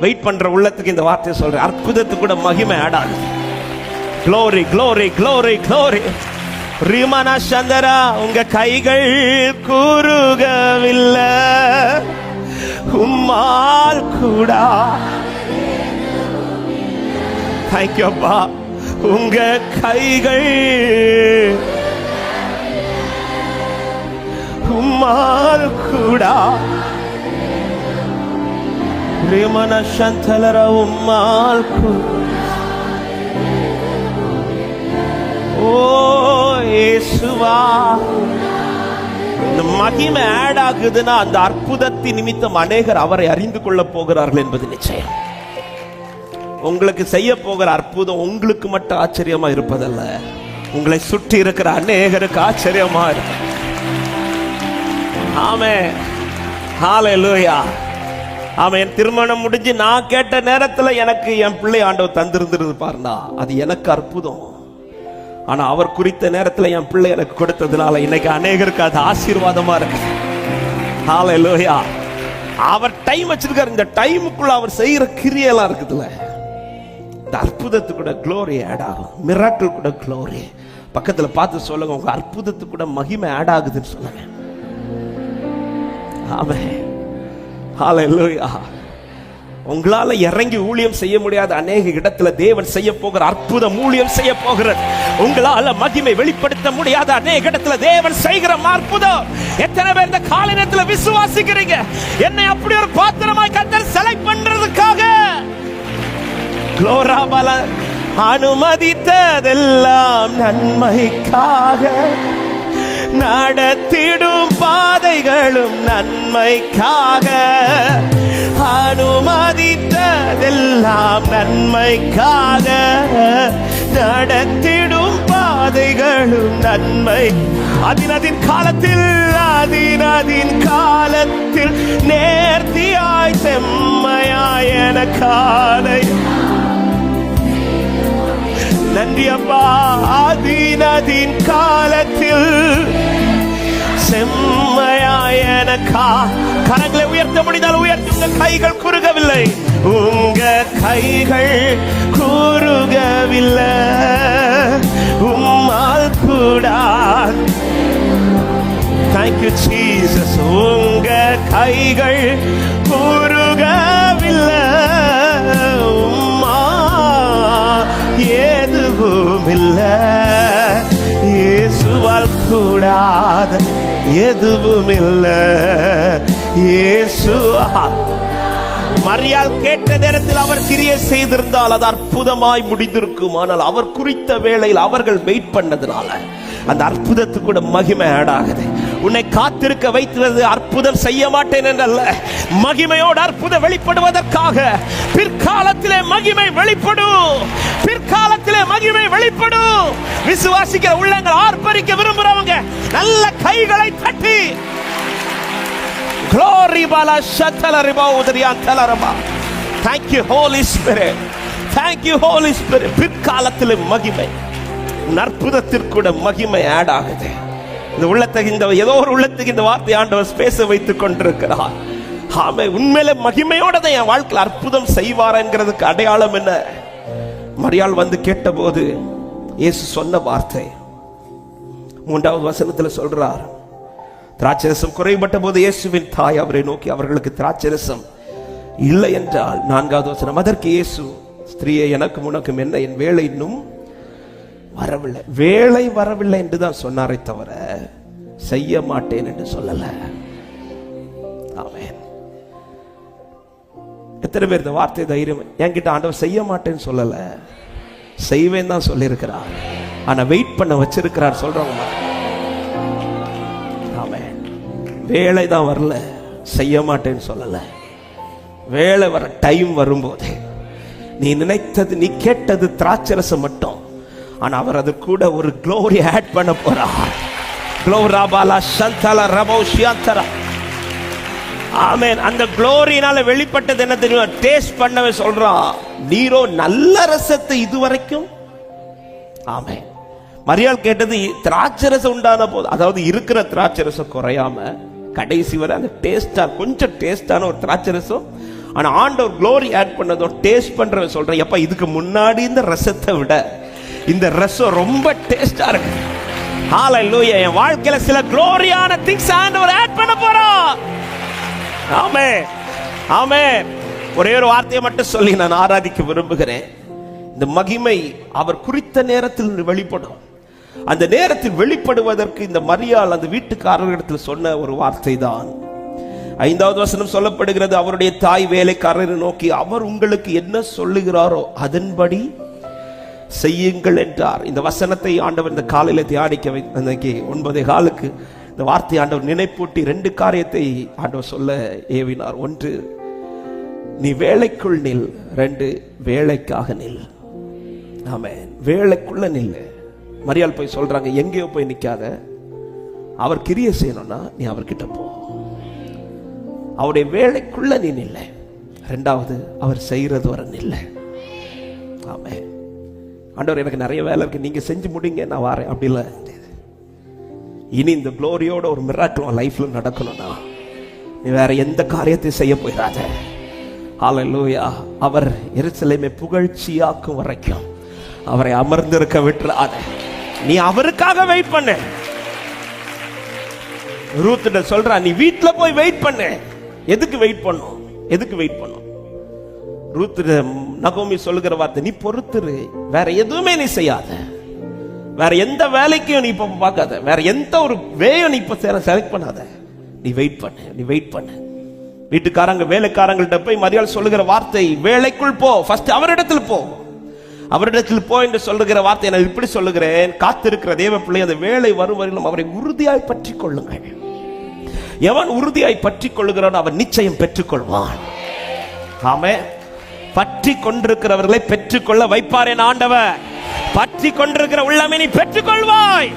Wait பண்ற உள்ளத்துக்கு இந்த வார்த்தையை சொல்றேன். அற்புதத்துக்கு கூட மகிமை ஆடாது க்ளோரி க்ளோரி க்ளோரி க்ளோரி ரிமனா சந்தரா உங்க கைகள் கூறுகவில்லை. உம்மால் கூடா. தேங்க்யூ அப்பா. உங்க கைகள். உம்மால் கூடா. ప్రేమన శంతలరవు మాల్కు ஓ இயேசுவா இந்த மகிமை ஆட் ஆகுதுன்னா அந்த அற்புதத்தின் நிமித்தம் அநேகர் அவரை அறிந்து கொள்ள போகிறார்கள் என்பது நிச்சயம். உங்களுக்கு செய்ய போகிற அற்புதம் உங்களுக்கு மட்டும் ஆச்சரியமா இருப்பதல்ல. உங்களை சுற்றி இருக்கிற அநேகருக்கு ஆச்சரியமா இருக்கு. ஆமே ஹாலே லூயா அவன் திருமணம் முடிஞ்சு நான் கேட்ட நேரத்தில் எனக்கு என் பிள்ளை ஆண்டவர் தந்திருந்திருது பாருண்டா அது எனக்கு அற்புதம். ஆனா அவர் குறித்த நேரத்தில் என் பிள்ளை எனக்கு கொடுத்ததுனால இன்னைக்கு அநேகருக்கு அது ஆசீர்வாதமா இருக்கு. ஹalleluya அவர் டைம் வச்சிருக்காரு. இந்த டைமுக்குள்ள அவர் செய்யற கிரியெல்லாம் இருக்குதுல்ல. இந்த அற்புதத்து கூட க்ளோரி ஆட் ஆகும். மிராக்கிள் கூட க்ளோரி பக்கத்துல பார்த்து சொல்லுங்க. உங்க அற்புதத்துக்கு கூட மகிமை ஆட் ஆகுதுன்னு சொல்லுங்க. ஆமே ஹalleluya உங்களால இறங்கி ஊழியம் செய்ய முடியாத அநேக இடத்துல தேவன் செய்ய போகிற அற்புதம் ஊழியம் செய்ய போகிறது. உங்களால மகிமை வெளிப்படுத்த முடியாத அநேக இடத்துல தேவன் செய்கிற அற்புதம். எத்தனை பேர் இந்த காலை நேரத்தில் விசுவாசிக்கிறீங்க? என்னை அப்படி ஒரு பாத்திரமாய் கத்தர் செலக்ட் பண்றதுக்காக. அனுமதித்ததெல்லாம் நன்மைக்காக. நடத்திடும் பாதைகளும் நன்மைக்காக. அனுமதித்ததெல்லாம் நன்மைக்காக. நடத்திடும் பாதைகளும் நன்மை. அதினதின் காலத்தில் அதினதின் காலத்தில் நேர்த்தியாய் செம்மையாய் என காலை. நன்றி அப்பா அதினதின் காலத்தில் செம்மையாய் எனக்கா கரங்களை உயர்த்த முடிந்தால் உயர்த்தி உங்க கைகள் குறுகவில்லை. உங்க கைகள் குறுகவில்லை. உம்மால் கூடா. தேங்க்யூ சீசஸ் உங்க கைகள் கூடாத. எதுவும் இல்லை இயேசுவால் மரியாள் கேட்ட நேரத்தில் அவர் கிரிய செய்திருந்தால் அது அற்புதமாய் முடிந்திருக்கும். ஆனால் அவர் குறித்த வேளையில் அவர்கள் வெயிட் பண்ணதுனால அந்த அற்புதத்துக்கு கூட மகிமை ஆடாகுது. உன்னை காத்திருக்க வைத்தது அற்புதம் செய்ய மாட்டேன் என்றல்ல மகிமையோடு அற்புதம் வெளிப்படுவதற்காக பிற்காலத்திலே மகிமை வெளிப்படும் பிற்காலத்திலே மகிமை வெளிப்படும் விசுவாசிக்கிற உள்ளங்கள் ஆர்ப்பரிக்க விரும்புறவங்க நல்ல கைகளை தட்டி Glory bala shatala riba udriyan talaraba. Thank you Holy Spirit. Thank you Holy Spirit. பிற்காலத்தில் மகிமை உன் அற்புதத்திற்கூட மகிமை ஆட் ஆகுது இந்த உள்ளத்துக்கு இந்த ஏதோ ஒரு உள்ளத்துக்கு இந்த வார்த்தை ஆண்டவர் பேச வைத்துக் கொண்டிருக்கிறார். ஆமை உண்மையில மகிமையோட தான் என் வாழ்க்கையில் அற்புதம் செய்வாரங்கிறதுக்கு அடையாளம் என்ன? மரியாள் வந்து கேட்டபோது இயேசு சொன்ன வார்த்தை. மூன்றாவது வசனத்துல சொல்றார் திராட்சரசம் குறைபட்ட போது இயேசுவின் தாய் அவரை நோக்கி அவர்களுக்கு திராட்சரசம் இல்லை என்றால் நான்காவது வசனம் அதற்கு இயேசு ஸ்திரீயை எனக்கும் உனக்கும் என்ன? என் வேலை இன்னும் வரவில்லை. வேலை வரவில்லை என்று தான் சொன்னாரே தவிர செய்ய மாட்டேன் என்று சொல்லல. ஆமேன். எத்தனை பேர் இந்த வார்த்தை தைரியம் என்கிட்ட ஆண்டவர் செய்ய மாட்டேன்னு சொல்லல. செய்வேன் தான் சொல்லியிருக்கிறார். ஆனா வெயிட் பண்ண வச்சிருக்கிறார் சொல்றவங்க ஆமென். வேலை தான் வரல செய்ய மாட்டேன்னு சொல்லல. வேலை வர டைம் வரும்போது நீ நினைத்தது நீ கேட்டது திராட்சரசம் மட்டும். ஆனால் அவர் அது கூட ஒரு க்ளோரி ஆட் பண்ண போறார். க்ளோரா பாலா சந்தல ரபோ ஷியாந்தரா ஆமென். அந்த க்ளோரினால வெளிப்பட்டது என்ன தெரியும்? டேஸ்ட் பண்ணவே சொல்றான் நீரோ நல்ல ரசத்தை இதுவரைக்கும்? ஆமே மரியாள் கேட்டது திராட்சை ரசம் உண்டான போது அதாவது இருக்கிற திராட்சை ரசம் குறையாம கடைசி வரை அந்த டேஸ்டா கொஞ்சம் டேஸ்டான ஒரு திராட்சை ரசம் ஆனா ஆண்டவர் க்ளோரி ஆட் பண்ணதும் டேஸ்ட் பண்றவன் சொல்றேன் எப்ப இதுக்கு முன்னாடி இந்த ரசத்தை விட இந்த ரசம் ரொம்ப டேஸ்டா இருக்கு. ஹalleluya என் வாழ்க்கையில சில க்ளோரியான திங்ஸ் ஆண்டவர் ஆட் பண்ண போறோம். ஆமே ஆமே ஒரே ஒரு வார்த்தையை மட்டும் சொல்லி நான் ஆராதிக்க விரும்புகிறேன். இந்த மகிமை அவர் குறித்த நேரத்தில் வெளிப்படும். அந்த நேரத்தில் வெளிப்படுவதற்கு இந்த மரியாள் அந்த வீட்டுக்காரர்களிடத்தில் சொன்ன ஒரு வார்த்தை தான் ஐந்தாவது வசனம் சொல்லப்படுகிறது அவருடைய தாய் வேலைக்காரரை நோக்கி அவர் உங்களுக்கு என்ன சொல்லுகிறாரோ அதன்படி செய்யுங்கள் என்றார். இந்த வசனத்தை ஆண்டவர் இந்த காலையில் தியானிக்க வை அன்னைக்கு ஒன்பதே காலுக்கு இந்த வார்த்தை ஆண்டவர் நினைப்பூட்டி ரெண்டு காரியத்தை ஆண்டவர் சொல்ல ஏவினார். ஒன்று நீ வேலைக்குள் நில். ரெண்டு வேலைக்காக நில். ஆமென். வேலைக்குள்ள நில்லு. மரியாள் போய் சொல்றாங்க எங்கேயோ போய் நிற்காத அவர் கிரிய செய்யணும்னா நீ அவர்கிட்ட போ. அவருடைய வேலைக்குள்ள நீ நில்லை. ரெண்டாவது அவர் செய்கிறது வர நில்லை. ஆமே ஆண்டவர் எனக்கு நிறைய வேலை இருக்கு. நீங்க செஞ்சு முடிங்க நான் வரேன். அப்படி இல்லை. இனி இந்த குளோரியோட ஒரு மிராக்கிள் லைஃப்ல நடக்கணும்னா நீ வேற எந்த காரியத்தையும் செய்ய போயிடாத. ஹalleluya அவர் எருசலேமை புகழ்ச்சியாக்கும் வரைக்கும் அவரை அமர்ந்திருக்க விட்டுறாத. நீ அவருக்காக வெயிட் பண்ணு. ரூத்துட்ட சொல்றா நீ வீட்டுல போய் வெயிட் பண்ணு. எதுக்கு வெயிட் பண்ணும்? எதுக்கு வெயிட் பண்ணும்? ரூத்து நகோமி சொல்லுகிற வார்த்தை நீ பொறுத்துரு. வேற எதுவுமே நீ செய்யாத. வேற எந்த வேலைக்கும் நீ இப்ப பார்க்காத. வேற எந்த ஒரு வேயும் நீ இப்ப செலக்ட் பண்ணாத. நீ வெயிட் பண்ணு நீ வெயிட் பண்ணு. வீட்டுக்காரங்க வேலைக்காரங்கள்ட்ட போய் மரியாதை சொல்லுகிற வார்த்தை வேலைக்குள் போ. ஃபர்ஸ்ட் அவரிடத்தில் போ. அவரிடத்தில் போ என்று சொல்லுகிற வார்த்தை நான் இப்படி சொல்லுகிறேன். காத்திருக்கிற தேவ பிள்ளை அந்த வேலை வரும் வரையிலும் அவரை உறுதியாய் பற்றி கொள்ளுங்கள். எவன் உறுதியாய் பற்றி கொள்ளுகிறான் அவன் நிச்சயம் பெற்றுக்கொள்வான். ஆமே பற்றி கொண்டிருக்கிறவர்களை பெற்றுக்கொள்ள வைப்பார் என் ஆண்டவர். பற்றி கொண்டிருக்கிற உள்ளமே நீ பெற்றுக்கொள்வாய்.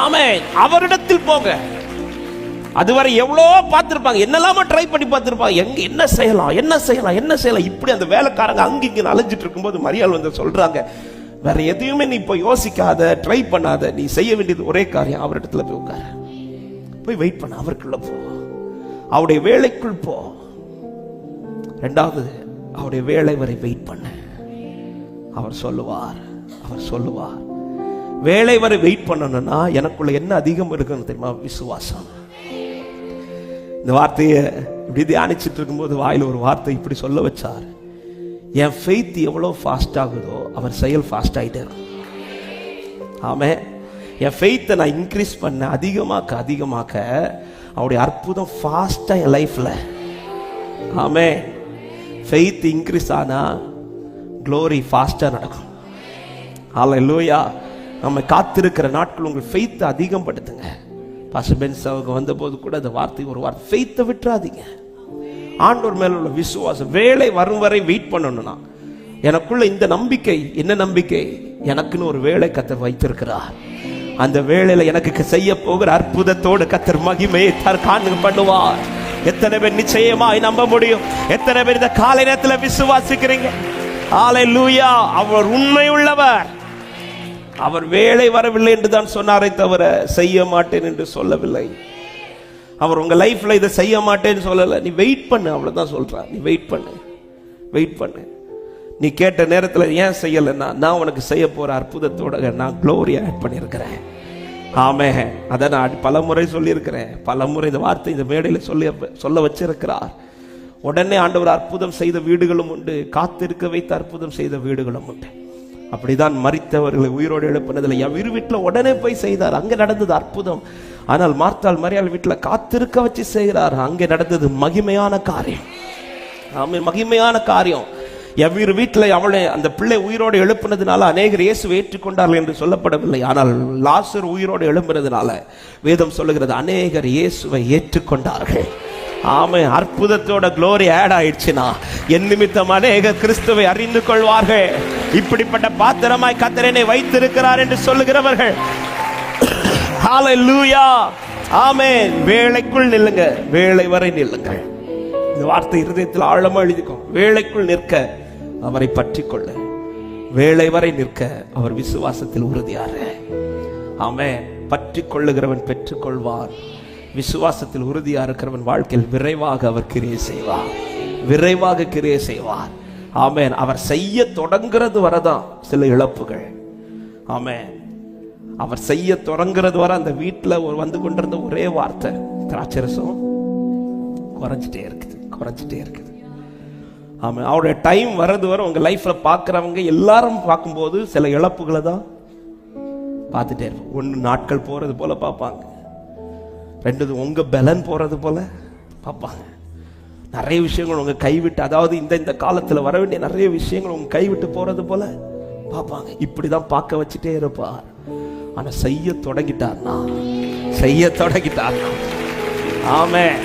ஆமே அவரிடத்தில் போங்க. அதுவரை எவ்வளோ பார்த்துருப்பாங்க. என்னெல்லாமோ ட்ரை பண்ணி பார்த்துருப்பாங்க. எங்க என்ன செய்யலாம் என்ன செய்யலாம் என்ன செய்யலாம். இப்படி அந்த வேலைக்காரங்க அங்க இங்க அலைஞ்சிட்டு இருக்கும்போது மரியாள் வந்து சொல்றாங்க. வேற எதையுமே நீ இப்போ யோசிக்காத ட்ரை பண்ணாத. நீ செய்ய வேண்டியது ஒரே காரியம். அவரிடத்துல போய் உட்கார. போய் வெயிட் பண்ண. அவருக்குள்ள போ. அவருடைய வேலைக்குள் போ. ரெண்டாவது அவருடைய வேலை வரை வெயிட் பண்ண. அவர் சொல்லுவார் அவர் சொல்லுவார். வேலை வரை வெயிட் பண்ணணும்னா எனக்குள்ள என்ன அதிகம் இருக்குன்னு தெரியுமா? விசுவாசம். இந்த வார்த்தையை இப்படி தியானிச்சுட்டு இருக்கும்போது வாயில் ஒரு வார்த்தை இப்படி சொல்ல வச்சார். என் ஃபெய்த் எவ்வளோ ஃபாஸ்ட் ஆகுதோ அவர் செயல் ஃபாஸ்ட் ஆகிட்டே இருக்கும் ஆமே என் ஃபெய்த்தை நான் இன்க்ரீஸ் பண்ண அதிகமாக்க அதிகமாக்க அவருடைய அற்புதம் ஃபாஸ்ட்டாக என் லைஃப்பில் ஆமே ஃபெய்த் இன்க்ரீஸ் ஆனால் க்ளோரி ஃபாஸ்ட்டாக நடக்கும். ஆலை லூயா நம்ம காத்திருக்கிற நாட்கள் உங்கள் ஃபெய்த்தை அதிகப்படுத்துங்க. பாஸ்டர் பென்ஸ் அவங்க வந்தபோது கூட அந்த வார்த்தை ஒரு வார்த்தை. ஃபெய்த்தை விட்டுறாதீங்க. ஆண்டோர் மேல உள்ள விசுவாசம் வேலை வரும் வரை வெயிட் பண்ணணும்னா எனக்குள்ள இந்த நம்பிக்கை என்ன நம்பிக்கை? எனக்குன்னு ஒரு வேலை கத்தர் வைத்திருக்கிறார். அந்த வேலையில எனக்கு செய்ய போகிற அற்புதத்தோடு கத்தர் மகிமையை தார் காணு பண்ணுவார். எத்தனை பேர் நிச்சயமாய் நம்ப முடியும்? எத்தனை பேர் இந்த காலை நேரத்தில் விசுவாசிக்கிறீங்க? ஆலை லூயா அவர் உண்மை உள்ளவர் அவர் வேலை வரவில்லை என்று தான் சொன்னாரே தவிர செய்ய மாட்டேன் என்று சொல்லவில்லை. அவர் உங்க லைஃப்ல இதை செய்ய மாட்டேன்னு சொல்லல. நீ வெயிட் பண்ணு அவ்வளவுதான் சொல்றார். நீ வெயிட் பண்ணு. வெயிட் பண்ணு. நீ கேட்ட நேரத்தில் ஏன் செய்யலைன்னா நான் உனக்கு செய்ய போற அற்புதத்தோட நான் க்ளோரியா ஆட் பண்ணியிருக்கிறேன். ஆமே. அதை நான் பல முறை சொல்லியிருக்கிறேன். பல முறை இந்த வார்த்தை இந்த மேடையில் சொல்லி சொல்ல வச்சிருக்கிறார். உடனே ஆண்டவர் அற்புதம் செய்த வீடுகளும் உண்டு. காத்திருக்க வைத்து அற்புதம் செய்த வீடுகளும் உண்டு. அப்படிதான் மறித்தவர்களை உயிரோடு எழுப்பினதில் என் வீடு வீட்டில் உடனே போய் செய்தார். அங்கே நடந்தது அற்புதம். ஆனால் மார்த்தாள் மரியாள் வீட்டில் காத்திருக்க வச்சு செய்கிறார். அங்கே நடந்தது மகிமையான காரியம். ஆமே மகிமையான காரியம். எவ்வீர் வீட்டில் அவளை அந்த பிள்ளை உயிரோடு எழுப்பினதுனால அநேகர் இயேசு ஏற்றுக்கொண்டார்கள் என்று சொல்லப்படவில்லை. ஆனால் லாசர் உயிரோடு எழும்பினதுனால வேதம் சொல்லுகிறது அநேகர் இயேசுவை ஏற்றுக்கொண்டார்கள். ஆமை அற்புதத்தோட குளோரி ஆட் ஆயிடுச்சுனா என் நிமித்தம் அநேக கிறிஸ்துவை அறிந்து கொள்வார்கள். இப்படிப்பட்ட பாத்திரமாய் கத்திரனை வைத்திருக்கிறார் என்று சொல்லுகிறவர்கள். ஹalleluya ஆமென் வேலைக்குள் நில்லுங்க. வேலை வரை நில்லுங்கள். இந்த வார்த்தை இருதயத்தில் ஆழமா எழுதிக்கும் வேலைக்குள் நிற்க. அவரை பற்றி கொள்ள வேலை வரை நிற்க அவர் விசுவாசத்தில் உறுதியாரு ஆமே பற்றி கொள்ளுகிறவன் பெற்றுக்கொள்வார் விசுவாசத்தில் உறுதியா இருக்கிறவன் வாழ்க்கையில் விரைவாக அவர் கிரியை செய்வார். விரைவாக கிரியை செய்வார். ஆமேன். அவர் செய்ய தொடங்கிறது வரதான் சில இழப்புகள். ஆமேன். அவர் செய்ய தொடங்குறது வர அந்த வீட்டில் ஒரு வந்து கொண்டிருந்த ஒரே வார்த்தை திராட்சரசம் குறைஞ்சிட்டே இருக்குது குறைஞ்சிட்டே இருக்குது. ஆமாம். அவருடைய டைம் வர்றது வர உங்கள் லைஃப்பில் பார்க்குறவங்க எல்லாரும் பார்க்கும்போது சில இழப்புகளை தான் பார்த்துட்டே இருப்போம். ஒன்று நாட்கள் போகிறது போல் பார்ப்பாங்க. ரெண்டுது உங்கள் பலன் போகிறது போல் பார்ப்பாங்க. நிறைய விஷயங்கள் உங்கள் கைவிட்டு அதாவது இந்த இந்த காலத்தில் வர வேண்டிய நிறைய விஷயங்கள் உங்கள் கைவிட்டு போகிறது போல் பார்ப்பாங்க. இப்படி தான் பார்க்க வச்சுட்டே இருப்பார். ஆனால் செய்ய தொடங்கிட்டார்னா செய்ய தொடங்கிட்டார்னா. ஆமென்.